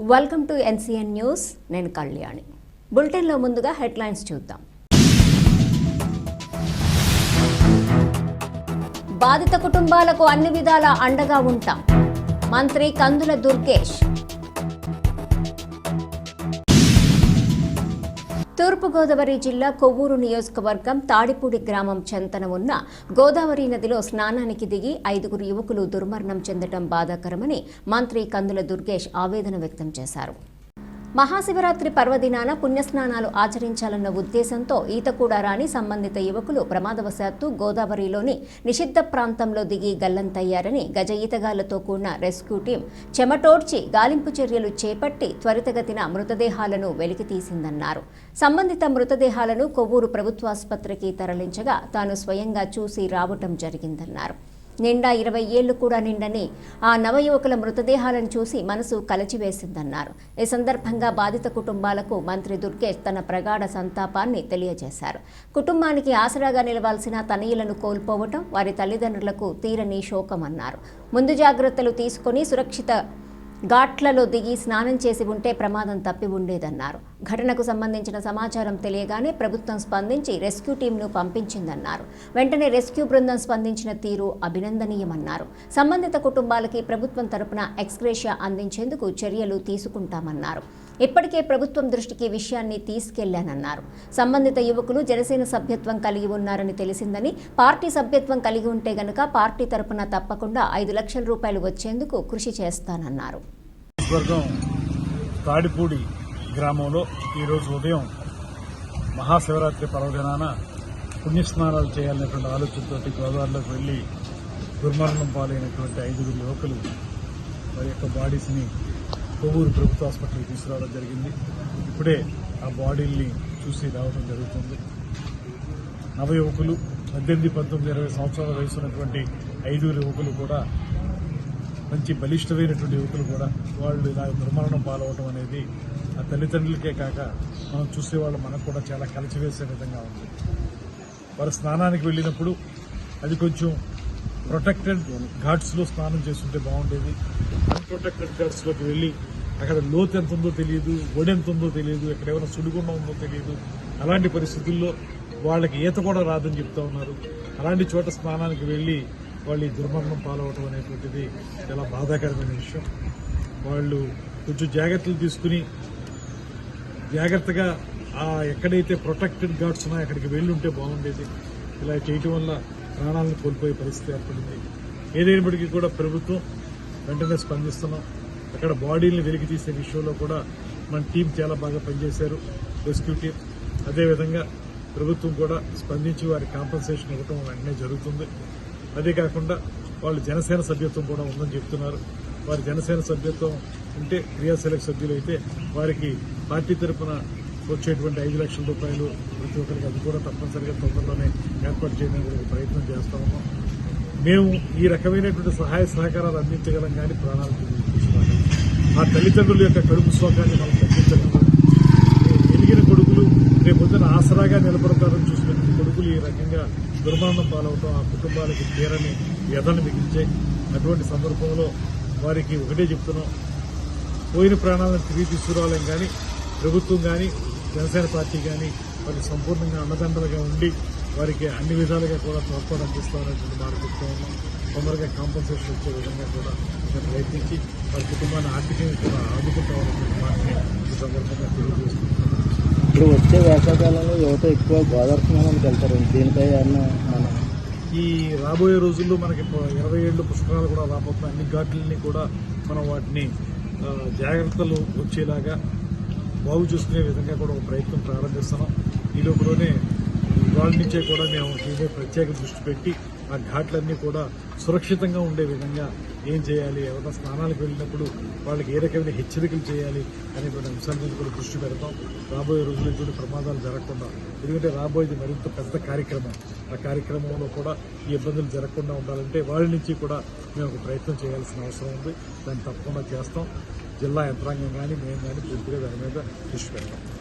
Welcome to NCN news నేను కళ్యాణి. బులెటిన్లో ముందుగా హెడ్లైన్స్ చూద్దాం. బాధిత కుటుంబాలకు అన్ని విధాల అండగా ఉంటాం. మంత్రి కందుల దుర్గేష్. తూర్పుగోదావరి జిల్లా కొవ్వూరు నియోజకవర్గం తాడిపూడి గ్రామం చెంతన ఉన్న గోదావరి నదిలో స్నానానికి దిగి ఐదుగురు యువకులు దుర్మరణం చెందడం బాధాకరమని మంత్రి కందుల దుర్గేష్ ఆవేదన వ్యక్తం చేశారు. మహాశివరాత్రి పర్వదినాన పుణ్యస్నానాలు ఆచరించాలన్న ఉద్దేశంతో ఈత కూడా రాని సంబంధిత యువకులు ప్రమాదవశాత్తు గోదావరిలోని నిషిద్ధ ప్రాంతంలో దిగి గల్లంతయ్యారని గజ ఈతగాళ్ళతో కూడిన రెస్క్యూ టీం చెమటోడ్చి గాలింపు చర్యలు చేపట్టి త్వరితగతిన మృతదేహాలను వెలికితీసిందన్నారు. సంబంధిత మృతదేహాలను కొవ్వూరు ప్రభుత్వాసుపత్రికి తరలించగా తాను స్వయంగా చూసి రావటం జరిగిందన్నారు. నిండా ఇరవై ఏళ్ళు కూడా నిండని ఆ నవయువకుల మృతదేహాలను చూసి మనసు కలచివేసిందన్నారు. ఈ సందర్భంగా బాధిత కుటుంబాలకు మంత్రి దుర్గేష్ తన ప్రగాఢ సంతాపాన్ని తెలియజేశారు. కుటుంబానికి ఆసరాగా నిలవాల్సిన తనయులను కోల్పోవటం వారి తల్లిదండ్రులకు తీరని శోకమన్నారు. ముందు జాగ్రత్తలు తీసుకొని సురక్షిత ఘాట్లలో దిగి స్నానం చేసి ఉంటే ప్రమాదం తప్పి ఉండేదన్నారు. ఘటనకు సంబంధించిన సమాచారం తెలియగానే ప్రభుత్వం స్పందించి రెస్క్యూ టీంను పంపించిందన్నారు. వెంటనే రెస్క్యూ బృందం స్పందించిన తీరు అభినందనీయమన్నారు. సంబంధిత కుటుంబాలకి ప్రభుత్వం తరపున ఎక్స్గ్రేషియా అందించేందుకు చర్యలు తీసుకుంటామన్నారు. ఇప్పటికే ప్రభుత్వం దృష్టికి విషయాన్ని తీసుకెళ్ళానన్నారు. సంబంధిత యువకులు జనసేన సభ్యత్వం కలిగి ఉన్నారని తెలిసిందని పార్టీ సభ్యత్వం కలిగి ఉంటే గనుక పార్టీ తరపున తప్పకుండా ఐదు లక్షల రూపాయలు వచ్చేందుకు కృషి చేస్తానన్నారు. తాడిపూడి గ్రామంలో ఈరోజు ఉదయం మహాశివరాత్రి పర్వదినాన పుణ్యస్నానాలు చేయాలనేటువంటి ఆలోచనతో గోదావరిలోకి వెళ్ళి దుర్మరణం పాలైనటువంటి ఐదుగురు యువకులు వారి యొక్క బాడీస్ని కొవ్వూరు ప్రభుత్వ హాస్పిటల్కి తీసుకురావడం జరిగింది. ఇప్పుడే ఆ బాడీల్ని చూసి రావడం జరుగుతుంది. నవ యువకులు పద్దెనిమిది పంతొమ్మిది ఇరవై సంవత్సరాల వయసు ఉన్నటువంటి ఐదుగురు యువకులు కూడా మంచి బలిష్టమైనటువంటి యువకులు కూడా వాళ్ళు ఇలా దుర్మరణం పాలవడం అనేది ఆ తల్లిదండ్రులకే కాక మనం చూసేవాళ్ళు మనకు కూడా చాలా కలిచివేసే విధంగా ఉంది. వారు స్నానానికి వెళ్ళినప్పుడు అది కొంచెం ప్రొటెక్టెడ్ ఘాట్స్లో స్నానం చేస్తుంటే బాగుండేది. అన్ప్రొటెక్టెడ్ ఘాట్స్లోకి వెళ్ళి అక్కడ లోతు ఎంత ఉందో తెలియదు ఒడి ఎంత ఉందో తెలియదు ఎక్కడ ఏమైనా సుడిగుండం ఉందో తెలియదు. అలాంటి పరిస్థితుల్లో వాళ్ళకి ఈత కూడా రాదని చెప్తా ఉన్నారు. అలాంటి చోట స్నానానికి వెళ్ళి వాళ్ళు ఈ దుర్మరణం పాలవటం అనేటువంటిది చాలా బాధాకరమైన విషయం. వాళ్ళు కొంచెం జాగ్రత్తలు తీసుకుని జాగ్రత్తగా ఆ ఎక్కడైతే ప్రొటెక్టెడ్ గార్డ్స్ ఉన్నాయో అక్కడికి వెళ్ళి ఉంటే బాగుండేది. ఇలా చేయటం వల్ల ప్రాణాలను కోల్పోయే పరిస్థితి ఏర్పడింది. ఏదైనప్పటికీ కూడా ప్రభుత్వం వెంటనే స్పందిస్తున్నాం. అక్కడ బాడీని వెలికి తీసే విషయంలో కూడా మన టీం చాలా బాగా పనిచేశారు. Rescue team. అదేవిధంగా ప్రభుత్వం కూడా స్పందించి వారి కాంపన్సేషన్ ఇవ్వటం వెంటనే జరుగుతుంది. అదే కాకుండా వాళ్ళు జనసేన సభ్యత్వం కూడా ఉందని చెప్తున్నారు. వారి జనసేన సభ్యత్వం ఉంటే క్రియాశీలక సభ్యులు అయితే వారికి పార్టీ తరఫున వచ్చేటువంటి ఐదు లక్షల రూపాయలు ప్రతి ఒక్కరికి అది కూడా తప్పనిసరిగా తొందరలోనే ఏర్పాటు చేయడానికి ప్రయత్నం చేస్తా ఉన్నాం. మేము ఈ రకమైనటువంటి సహాయ సహకారాలు అందించగలం కానీ ప్రాణాలు ఆ తల్లిదండ్రుల యొక్క కడుపు శోకాన్ని మనం తగ్గించగలం ఎదిగిన కొడుకులు రేపొద్దున ఆసరాగా నిలబడతారని చూసిన కొడుకులు ఈ రకంగా దుర్మరణం పాలవటం ఆ కుటుంబాలకి తీరని వ్యధను మిగిల్చాయి అటువంటి సందర్భంలో వారికి ఒకటే చెప్తున్నాం. పోయిన ప్రాణాలను తిరిగి తీసుకురావాలని కానీ ప్రభుత్వం కానీ జనసేన పార్టీ కానీ వారికి సంపూర్ణంగా అన్నదండలుగా ఉండి వారికి అన్ని విధాలుగా కూడా తోడ్పాటు అందిస్తామనేటువంటి మాట చెప్తా ఉన్నాం తొందరగా కాంపన్సేషన్ వచ్చే విధంగా కూడా మేము ప్రయత్నించి వారి కుటుంబాన్ని ఆర్థికంగా కూడా ఆదుకుంటామనేటువంటి మాటని ఈ సందర్భంగా తెలియజేస్తున్నాం. ఇప్పుడు వచ్చే వేసవకాలంలో యువత ఎక్కువ గోదావరి స్నానానికి వెళ్తారు. దీనిపై మన ఈ రాబోయే రోజుల్లో మనకి ఇరవై ఏళ్ళు పుస్తకాలు కూడా రాబోతున్నాయి. అన్ని ఘాట్లని కూడా మనం వాటిని జాగ్రత్తలు వచ్చేలాగా బాగు చూసుకునే విధంగా కూడా ఒక ప్రయత్నం ప్రారంభిస్తున్నాం. ఈ లోపలనే ఇవాళ నుంచే కూడా మేము దీని ప్రత్యేక దృష్టి పెట్టి ఆ ఘాట్లన్నీ కూడా సురక్షితంగా ఉండే విధంగా ఏం చేయాలి ఎవరైనా స్నానాలకు వెళ్ళినప్పుడు వాళ్ళకి ఏ రకమైన హెచ్చరికలు చేయాలి అనేటువంటి అంశాల మీద కూడా దృష్టి పెడతాం. రాబోయే రోజుల్లో ఇటువంటి ప్రమాదాలు జరగకుండా ఎందుకంటే రాబోయేది మరింత పెద్ద కార్యక్రమం. ఆ కార్యక్రమంలో కూడా ఈ ఇబ్బందులు జరగకుండా ఉండాలంటే వాళ్ళ నుంచి కూడా మేము ఒక ప్రయత్నం చేయాల్సిన అవసరం ఉంది. దాన్ని తప్పకుండా చేస్తాం. జిల్లా యంత్రాంగం కానీ మేము కానీ పూర్తిగా దాని మీద దృష్టి పెడతాం.